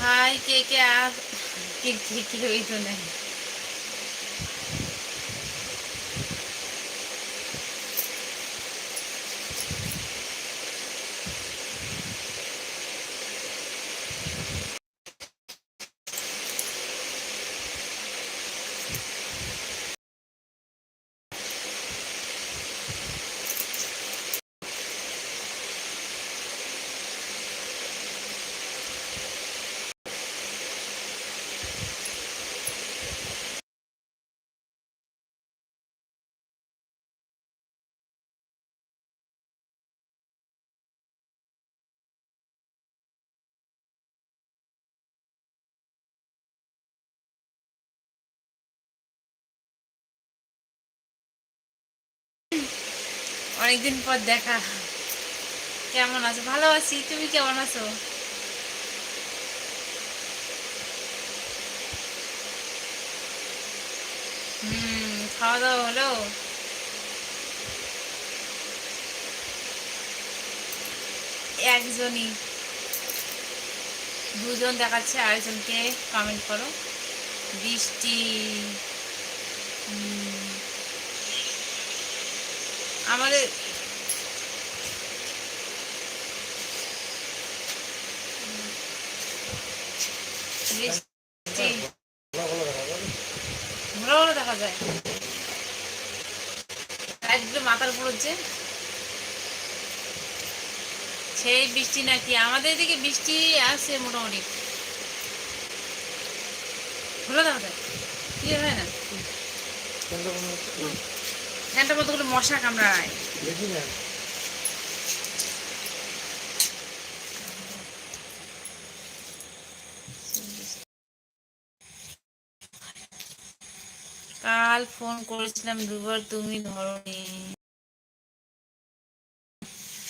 High কে কে আর কে কে কে ওই তো অনেকদিন পর দেখা। কেমন আছো? ভালো আছি। তুমি কেমন আছো? হুম খাওয়া দাওয়া হলো? একজনই। দুজন দেখাচ্ছে, আরেকজনকে কমেন্ট করো। বৃষ্টি। আমাদের মাথার উপর হচ্ছে। সেই বৃষ্টি নাকি, আমাদের এদিকে বৃষ্টি আছে মোটামুটি। ঘোরা দেখা যায়। কি হয় না? ফ্যানটা কতগুলো মশা কামড়ায়? কাল ফোন করেছিলাম দুবার তুমি ধরনি।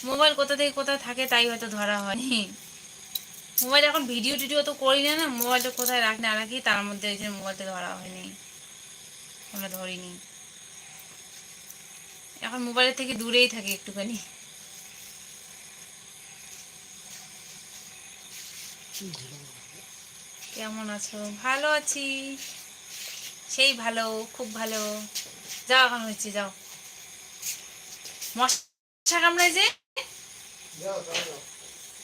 মোবাইল কোথা থেকে কোথায় থাকে তাই হয়তো ধরা হয়নি। মোবাইল এখন ভিডিও টিডিও তো করি না না। মোবাইলটা কোথায় রাখি না রাখি তার মধ্যে এই যে মোবাইলটা ধরা হয়নি। আমরা ধরিনি। এখন মোবাইলের থেকে দূরেই থাকে একটুখানি। কেমন আছো? ভালো আছি। সেই ভালো, খুব ভালো। যাও এখন হচ্ছে যাও। মশা কামড়ায় যে?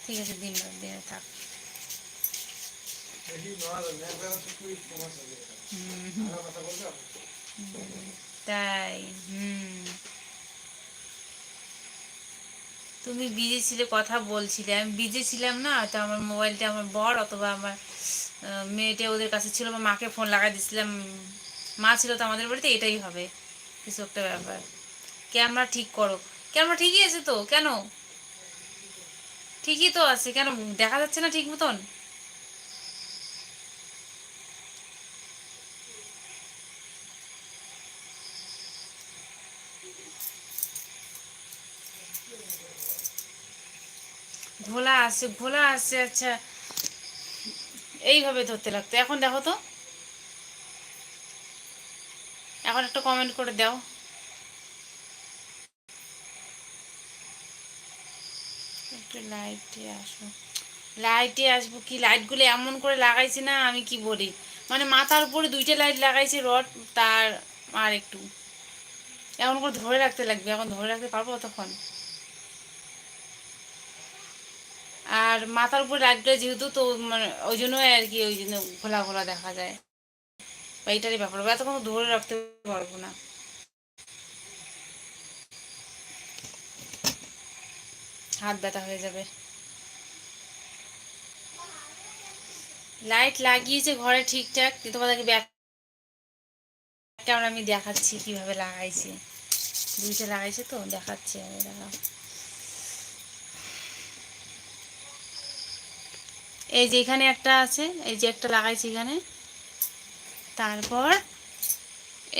ঠিক আছে, দিন দিনে থাক। তাই, হুম। তুমি বিজি ছিলে, কথা বলছিলে। আমি বিজি ছিলাম না, তো আমার মোবাইলটা আমার বর অথবা আমার মেয়েটা ওদের কাছে ছিল, বা মাকে ফোন লাগাই দিয়েছিলাম। মা ছিল তো আমাদের বাড়িতে, এটাই হবে। কিছু একটা ব্যাপার। ক্যামেরা ঠিক করো। ক্যামেরা ঠিকই আছে তো, কেন? ঠিকই তো আছে, কেন? দেখা যাচ্ছে না ঠিক মতন? ঘোলা আসছে ঘোলা আসছে আচ্ছা। এইভাবে ধরতে লাগতো। এখন দেখো তো। এখন একটা কমেন্ট করে দাও। একটু লাইটে আসো। লাইটে আসব কি? লাইটগুলো এমন করে লাগাইছে না, আমি কি বলি? মানে মাথার উপরে দুইটা লাইট লাগাইছে রড তার আর একটু। এমন করে ধরে রাখতে লাগবে, এখন ধরে রাখতে পারব তখন আর মাথার উপর লাইটটা যেহেতু তো মানে ওই জন্যই আর কি ওই জন্য ঘোলা ঘোলা দেখা যায়। বা এইটারই ব্যাপার এতক্ষণ তো ধরে রাখতে পারব না। হাত ব্যথা হয়ে যাবে। লাইট লাগিয়েছে ঘরে ঠিকঠাক, কিন্তু তোমাদেরকে ব্যাক আমি দেখাচ্ছি কীভাবে লাগাইছি। দুইটা লাগাইছে তো, দেখাচ্ছি আমি দেখা এই যে এখানে একটা আছে, এই যে একটা লাগাইছি এখানে। তারপর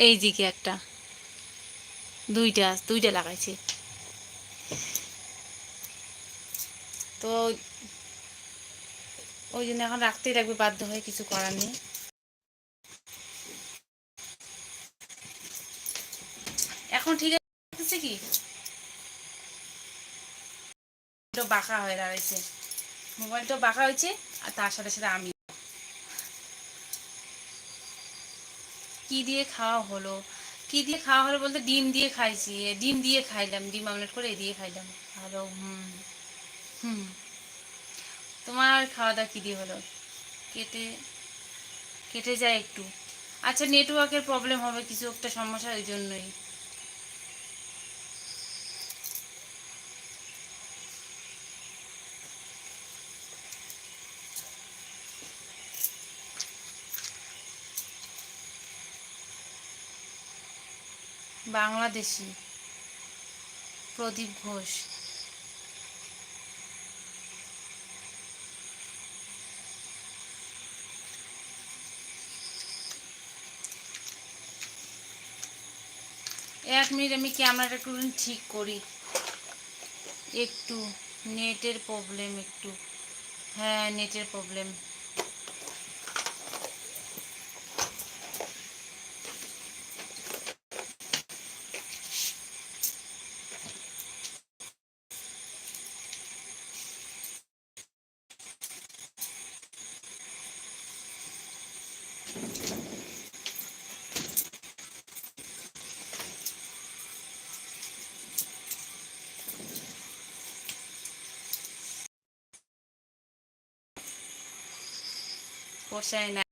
এই দিকে একটা। দুইটা দুইটা লাগাইছি। তো ওই জন্য এখন রাখতেই রাখবে বাধ্য হয়ে কিছু করার নেই। এখন ঠিক আছে কি? বাঁকা হয়ে দাঁড়াইছে। মোবাইলটাও বাঁকা হয়েছে, আর তার সাথে সাথে আমি। কি দিয়ে খাওয়া হলো? কি দিয়ে খাওয়া হলো বলতে ডিম দিয়ে খাইছি ডিম দিয়ে খাইলাম, ডিম আমলেট করে এ দিয়ে খাইলাম। আরও হুম হুম। তোমার খাওয়া দাওয়া কী দিয়ে হলো? কেটে কেটে যায় একটু। আচ্ছা নেটওয়ার্কের প্রবলেম হবে, কিছু একটা সমস্যা ওই জন্যই। বাংলাদেশি। প্রদীপ ঘোষ। এক মিনিট আমি ক্যামেরাটা একটু ঠিক করি। একটু নেটের প্রবলেম, একটু। হ্যাঁ নেটের প্রবলেম। こしゃいな